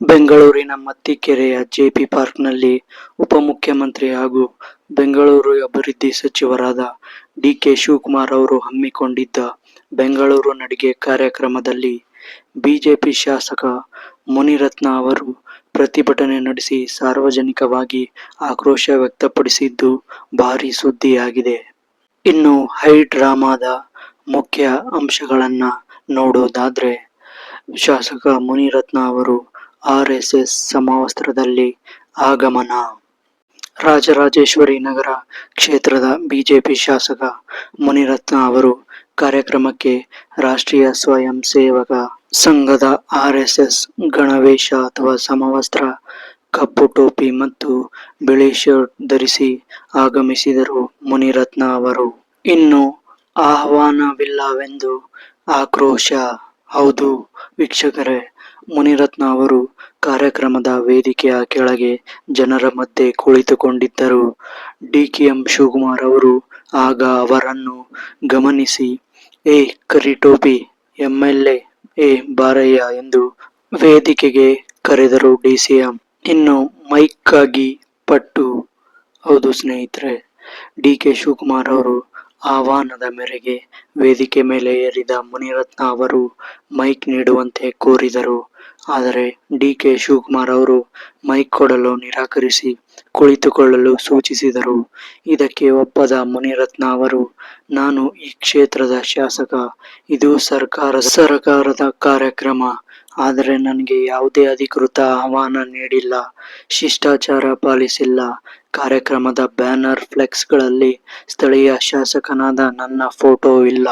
ಬೆಂಗಳೂರಿನ ಮತ್ತಿಕೆರೆಯ ಜೆಪಿ ಪಾರ್ಕ್ನಲ್ಲಿ ಉಪಮುಖ್ಯಮಂತ್ರಿ ಹಾಗೂ ಬೆಂಗಳೂರು ಅಭಿವೃದ್ಧಿ ಸಚಿವರಾದ ಡಿಕೆ ಶಿವಕುಮಾರ್ ಅವರು ಹಮ್ಮಿಕೊಂಡಿದ್ದ ಬೆಂಗಳೂರು ನಡಿಗೆ ಕಾರ್ಯಕ್ರಮದಲ್ಲಿ ಬಿಜೆಪಿ ಶಾಸಕ ಮುನಿರತ್ನ ಅವರು ಪ್ರತಿಭಟನೆ ನಡೆಸಿ ಸಾರ್ವಜನಿಕವಾಗಿ ಆಕ್ರೋಶ ವ್ಯಕ್ತಪಡಿಸಿದ್ದು ಭಾರೀ ಸುದ್ದಿಯಾಗಿದೆ. ಇನ್ನು ಹೈ ಡ್ರಾಮಾದ ಮುಖ್ಯ ಅಂಶಗಳನ್ನು ನೋಡೋದಾದರೆ ಶಾಸಕ ಮುನಿರತ್ನ ಅವರು ಆರ್ಎಸ್ಎಸ್ ಸಮವಸ್ತ್ರದಲ್ಲಿ ಆಗಮನ. ರಾಜರಾಜೇಶ್ವರಿ ನಗರ ಕ್ಷೇತ್ರದ ಬಿಜೆಪಿ ಶಾಸಕ ಮುನಿರತ್ನ ಅವರು ಕಾರ್ಯಕ್ರಮಕ್ಕೆ ರಾಷ್ಟ್ರೀಯ ಸ್ವಯಂ ಸೇವಕ ಸಂಘದ ಆರ್ಎಸ್ಎಸ್ ಗಣವೇಶ ಅಥವಾ ಸಮವಸ್ತ್ರ, ಕಪ್ಪು ಟೋಪಿ ಮತ್ತು ಬಿಳಿ ಶರ್ಟ್ ಧರಿಸಿ ಆಗಮಿಸಿದರು. ಮುನಿರತ್ನ ಅವರು ಇನ್ನು ಆಹ್ವಾನವಿಲ್ಲವೆಂದು ಆಕ್ರೋಶ. ಹೌದು ವೀಕ್ಷಕರೇ, ಮುನಿರತ್ನ ಅವರು ಕಾರ್ಯಕ್ರಮದ ವೇದಿಕೆಯ ಕೆಳಗೆ ಜನರ ಮಧ್ಯೆ ಕುಳಿತುಕೊಂಡಿದ್ದರು. ಡಿ ಕೆ ಎಂ ಶಿವಕುಮಾರ್ ಅವರು ಆಗ ಅವರನ್ನು ಗಮನಿಸಿ, ಏ ಕರಿಟೋಪಿ ಎಂಎಲ್ಎ ಏ ಬಾರಯ್ಯ ಎಂದು ವೇದಿಕೆಗೆ ಕರೆದರು ಡಿ ಸಿ ಎಂ ಇನ್ನು ಮೈಕ್ಗಾಗಿ ಪಟ್ಟು. ಹೌದು ಸ್ನೇಹಿತರೆ, ಡಿ ಕೆ ಶಿವಕುಮಾರ್ ಅವರ ಆಹ್ವಾನದ ಮೇರೆಗೆ ವೇದಿಕೆ ಮೇಲೆ ಏರಿದ ಮುನಿರತ್ನ ಅವರು ಮೈಕ್ ನೀಡುವಂತೆ ಕೋರಿದರು. ಆದರೆ ಡಿ ಕೆ ಶಿವಕುಮಾರ್ ಅವರು ಮೈಕ್ ಕೊಡಲು ನಿರಾಕರಿಸಿ ಕುಳಿತುಕೊಳ್ಳಲು ಸೂಚಿಸಿದರು. ಇದಕ್ಕೆ ಒಪ್ಪದ ಮುನಿರತ್ನ ಅವರು, ನಾನು ಈ ಕ್ಷೇತ್ರದ ಶಾಸಕ. ಇದು ಸರ್ಕಾರ ಸರಕಾರದ ಕಾರ್ಯಕ್ರಮ. ಆದರೆ ನನಗೆ ಯಾವುದೇ ಅಧಿಕೃತ ಆಹ್ವಾನ ನೀಡಿಲ್ಲ. ಶಿಷ್ಟಾಚಾರ ಪಾಲಿಸಿಲ್ಲ. ಕಾರ್ಯಕ್ರಮದ ಬ್ಯಾನರ್, ಫ್ಲೆಕ್ಸ್ಗಳಲ್ಲಿ ಸ್ಥಳೀಯ ಶಾಸಕನಾದ ನನ್ನ ಫೋಟೋ ಇಲ್ಲ.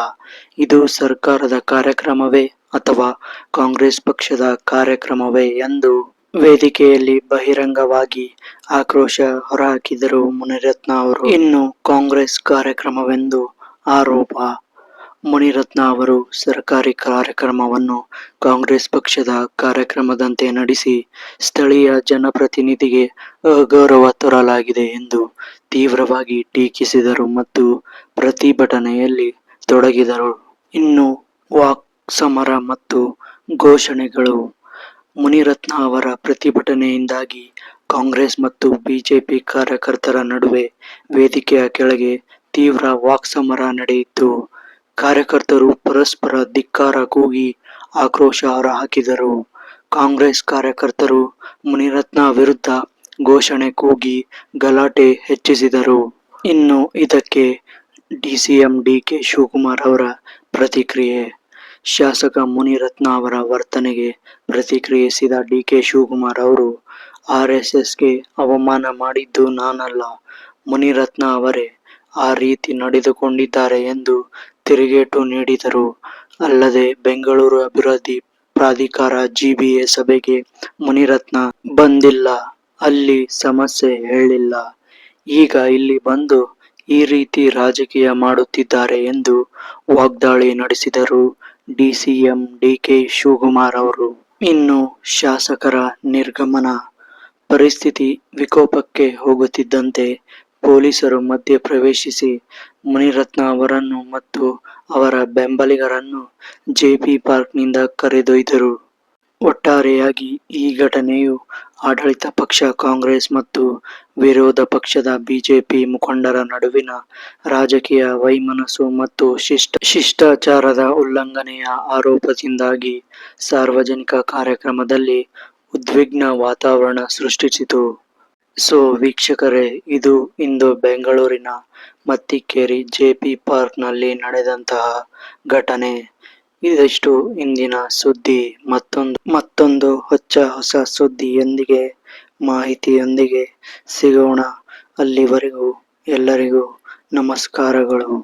ಇದು ಸರ್ಕಾರದ ಕಾರ್ಯಕ್ರಮವೇ ಅಥವಾ ಕಾಂಗ್ರೆಸ್ ಪಕ್ಷದ ಕಾರ್ಯಕ್ರಮವೇ ಎಂದು ವೇದಿಕೆಯಲ್ಲಿ ಬಹಿರಂಗವಾಗಿ ಆಕ್ರೋಶ ಹೊರಹಾಕಿದರು ಮುನಿರತ್ನ ಅವರು. ಇನ್ನು ಕಾಂಗ್ರೆಸ್ ಕಾರ್ಯಕ್ರಮವೆಂದು ಆರೋಪ. ಮುನಿರತ್ನ ಅವರು ಸರ್ಕಾರಿ ಕಾರ್ಯಕ್ರಮವನ್ನು ಕಾಂಗ್ರೆಸ್ ಪಕ್ಷದ ಕಾರ್ಯಕ್ರಮದಂತೆ ನಡೆಸಿ ಸ್ಥಳೀಯ ಜನಪ್ರತಿನಿಧಿಗೆ ಅಗೌರವ ತೋರಲಾಗಿದೆ ಎಂದು ತೀವ್ರವಾಗಿ ಟೀಕಿಸಿದರು ಮತ್ತು ಪ್ರತಿಭಟನೆಯಲ್ಲಿ ತೊಡಗಿದರು. ಇನ್ನು ವಾಕ್, ಸಮರ ಮತ್ತು ಘೋಷಣೆಗಳು. ಮುನಿರತ್ನ ಅವರ ಪ್ರತಿಭಟನೆಯಿಂದಾಗಿ ಕಾಂಗ್ರೆಸ್ ಮತ್ತು ಬಿಜೆಪಿ ಕಾರ್ಯಕರ್ತರ ನಡುವೆ ವೇದಿಕೆಯ ಕೆಳಗೆ ತೀವ್ರ ವಾಕ್ಸಮರ ನಡೆಯಿತು. ಕಾರ್ಯಕರ್ತರು ಪರಸ್ಪರ ಧಿಕ್ಕಾರ ಕೂಗಿ ಆಕ್ರೋಶ ಹೊರಹಾಕಿದರು. ಕಾಂಗ್ರೆಸ್ ಕಾರ್ಯಕರ್ತರು ಮುನಿರತ್ನ ವಿರುದ್ಧ ಘೋಷಣೆ ಕೂಗಿ ಗಲಾಟೆ ಹೆಚ್ಚಿಸಿದರು. ಇನ್ನು ಇದಕ್ಕೆ ಡಿಸಿಎಂ ಡಿಕೆ ಶಿವಕುಮಾರ್ ಅವರ ಪ್ರತಿಕ್ರಿಯೆ. ಶಾಸಕ ಮುನಿರತ್ನ ಅವರ ವರ್ತನೆಗೆ ಪ್ರತಿಕ್ರಿಯಿಸಿದ ಡಿಕೆ ಶಿವಕುಮಾರ್ ಅವರು, ಆರ್ಎಸ್ಎಸ್ಗೆ ಅವಮಾನ ಮಾಡಿದ್ದು ನಾನಲ್ಲ, ಮುನಿರತ್ನ ಅವರೇ ಆ ರೀತಿ ನಡೆದುಕೊಂಡಿದ್ದಾರೆ ಎಂದು ತಿರುಗೇಟು ನೀಡಿದರು. ಅಲ್ಲದೆ ಬೆಂಗಳೂರು ಅಭಿವೃದ್ಧಿ ಪ್ರಾಧಿಕಾರ ಜಿಬಿಎ ಸಭೆಗೆ ಮುನಿರತ್ನ ಬಂದಿಲ್ಲ, ಅಲ್ಲಿ ಸಮಸ್ಯೆ ಹೇಳಿಲ್ಲ. ಈಗ ಇಲ್ಲಿ ಬಂದು ಈ ರೀತಿ ರಾಜಕೀಯ ಮಾಡುತ್ತಿದ್ದಾರೆ ಎಂದು ವಾಗ್ದಾಳಿ ನಡೆಸಿದರು ಡಿಸಿಎಂ ಡಿಕೆ ಶಿವಕುಮಾರ್ ಅವರು. ಇನ್ನು ಶಾಸಕರ ನಿರ್ಗಮನ. ಪರಿಸ್ಥಿತಿ ವಿಕೋಪಕ್ಕೆ ಹೋಗುತ್ತಿದ್ದಂತೆ ಪೊಲೀಸರು ಮಧ್ಯ ಪ್ರವೇಶಿಸಿ ಮುನಿರತ್ನ ಅವರನ್ನು ಮತ್ತು ಅವರ ಬೆಂಬಲಿಗರನ್ನು ಜೆಪಿ ಪಾರ್ಕ್ನಿಂದ ಕರೆದೊಯ್ದರು. ಒಟ್ಟಾರೆಯಾಗಿ ಈ ಘಟನೆಯು ಆಡಳಿತ ಪಕ್ಷ, ಕಾಂಗ್ರೆಸ್ ಮತ್ತು ವಿರೋಧ ಪಕ್ಷದ ಬಿಜೆಪಿ ಮುಖಂಡರ ನಡುವಿನ ರಾಜಕೀಯ ವೈಮನಸ್ಸು ಮತ್ತು ಶಿಷ್ಟ, ಶಿಷ್ಟಾಚಾರದ ಉಲ್ಲಂಘನೆಯ ಆರೋಪದಿಂದಾಗಿ ಸಾರ್ವಜನಿಕ ಕಾರ್ಯಕ್ರಮದಲ್ಲಿ ಉದ್ವಿಗ್ನ ವಾತಾವರಣ ಸೃಷ್ಟಿಸಿತು. ಸೊ ವೀಕ್ಷಕರೇ ಇದು ಇಂದು ಬೆಂಗಳೂರಿನ ಮತ್ತಿಕೇರಿ ಜೆಪಿ ಪಾರ್ಕ್ನಲ್ಲಿ ನಡೆದಂತಹ ಘಟನೆ. ಇದಿಷ್ಟು ಇಂದಿನ ಸುದ್ದಿ. ಮತ್ತೊಂದು ಹೊಚ್ಚ ಹೊಸ ಸುದ್ದಿಯೊಂದಿಗೆ, ಮಾಹಿತಿಯೊಂದಿಗೆ ಸಿಗೋಣ. ಅಲ್ಲಿವರೆಗೂ ಎಲ್ಲರಿಗೂ ನಮಸ್ಕಾರಗಳು.